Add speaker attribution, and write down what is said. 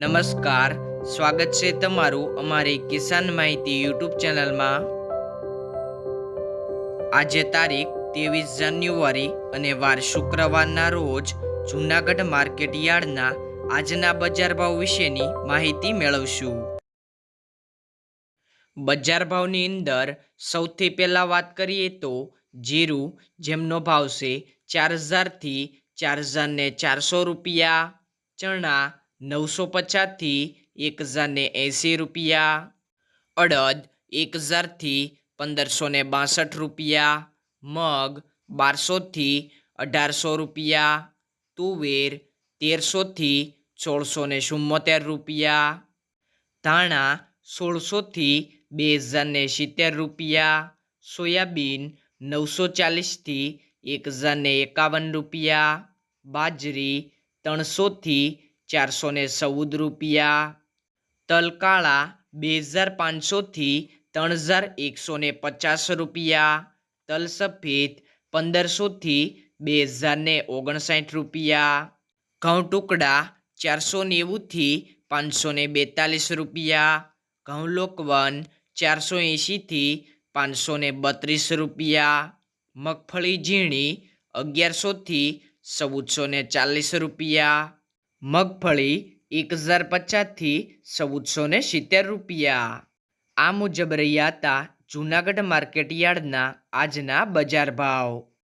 Speaker 1: નમસ્કાર. સ્વાગત છે તમારું અમારી કિસાન માહિતી યુટ્યુબ ચેનલમાં. આજે તારીખ ત્રેવીસ જાન્યુઆરી અને વાર શુક્રવારના રોજ જૂનાગઢ માર્કેટ યાર્ડના આજના બજાર ભાવ વિશેની માહિતી મેળવશું. બજાર ભાવની અંદર સૌથી પહેલાં વાત કરીએ તો જીરું જેમનો ભાવ છે ચાર હજારથી ચાર હજારને ચારસો રૂપિયા, ચણા નવસો પચાસથી એક હજારને એંસી રૂપિયા, અડદ એક હજારથી પંદરસો ને બાસઠ રૂપિયા, મગ બારસોથી અઢારસો રૂપિયા, તુવેર તેરસોથી સોળસો ને ચુમ્મોતેર રૂપિયા, ધાણા સોળસોથી બે હજાર ને સિત્તેર રૂપિયા, સોયાબીન નવસો ચાલીસથી એક હજાર ને એકાવન રૂપિયા, બાજરી ત્રણસોથી ચારસો ને ચૌદ રૂપિયા. તલ કાળા બે હજાર પાંચસોથી ત્રણ હજાર એકસો ને પચાસ રૂપિયા. તલ સફેદ પંદરસોથી બે હજાર ને ઓગણસાઠ રૂપિયા. ઘઉં ટુકડા ચારસો નેવુંથી પાંચસો ને બેતાલીસ રૂપિયા. ઘઉં લોકવન ચારસો એંશીથી પાંચસો ને બત્રીસ રૂપિયા. મગફળી ઝીણી અગિયારસોથી ચૌદસો ને ચાલીસ રૂપિયા. મગફળી એક હજાર પચાસથી ચૌદસો ને સિત્તેર રૂપિયા. આ મુજબ રહ્યા હતા જૂનાગઢ માર્કેટ યાર્ડના આજના બજાર ભાવ.